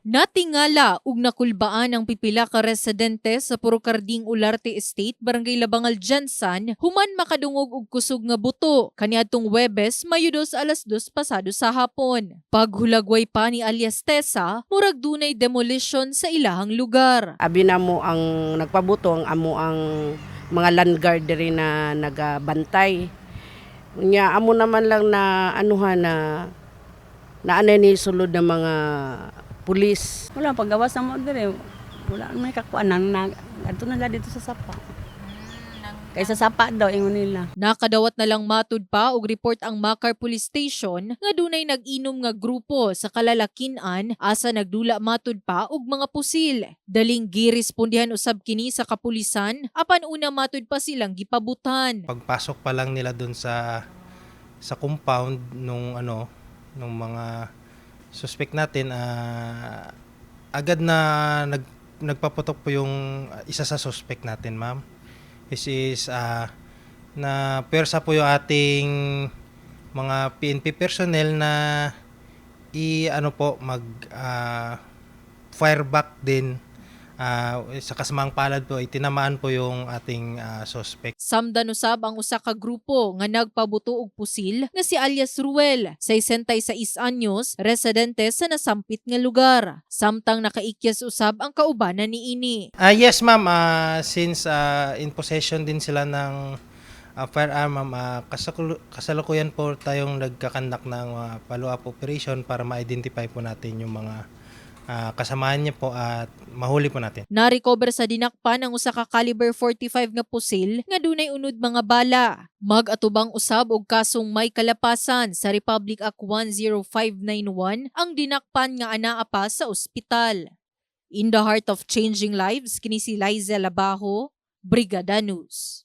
Natingala ug nakulbaan ang pipila ka residente sa Purokarding Ularte Estate, Barangay Labangal, Jansan, human makadungog og kusog nga buto kaniadtong Webes, mayudos alas dos pasado sa hapon. Paghulagway pa ni alias Tessa, murag dunay demolition sa ilahang lugar. Abi na mo ang nagpabuto ang amo ang mga land guard diri na nagabantay. Nya amo naman lang na anuhan na naanay ni sulod ng mga pulis. Wala paggawas na mo dire. Wala may kakuan nang nag adto na dito sa sapa. Kaysa sapa daw ingon nila. Nakadawat na lang matud pa og report ang Makar Police Station nga dunay nag-inom nga grupo sa kalalakinan asa nagdula matud pa og mga pusil. Daling girespondihan usab kini sa kapulisan apan una matud pa silang gipabutan. pagpasok pa lang nila doon sa sa compound nung ano nung mga suspect natin ah, agad na nag nagpaputok po yung ah, isa sa suspect natin ma'am. Which is ah, na persa po yung ating mga PNP personnel na i ano po mag ah, fire back din Ah, sa kasamang palad po itinamaan po yung ating ah, suspect Samdan usab ang usa ka grupo nga nagpabuto og pusil nga si alias Ruel, 66 anyos, residente sa nasampit nga lugar. Samtang nakaikyas usab ang kaubanan ni ini. Ah yes ma'am, Ah, since ah, in possession din sila ng ah, firearm ma'am, kasakulu- kasalukuyan po tayong nagkakandak ng ah, follow-up operation para ma-identify po natin yung mga ah, kasamahan niya po at mahuli po natin. Na-recover sa dinakpan ang usa ka caliber 45 nga pusil nga dunay unod mga bala. Mag-atubang usab og kasong may kalapasan sa Republic Act 10591 ang dinakpan nga anaa pa sa ospital. In the heart of changing lives, kini si Liza Labajo, Brigada News.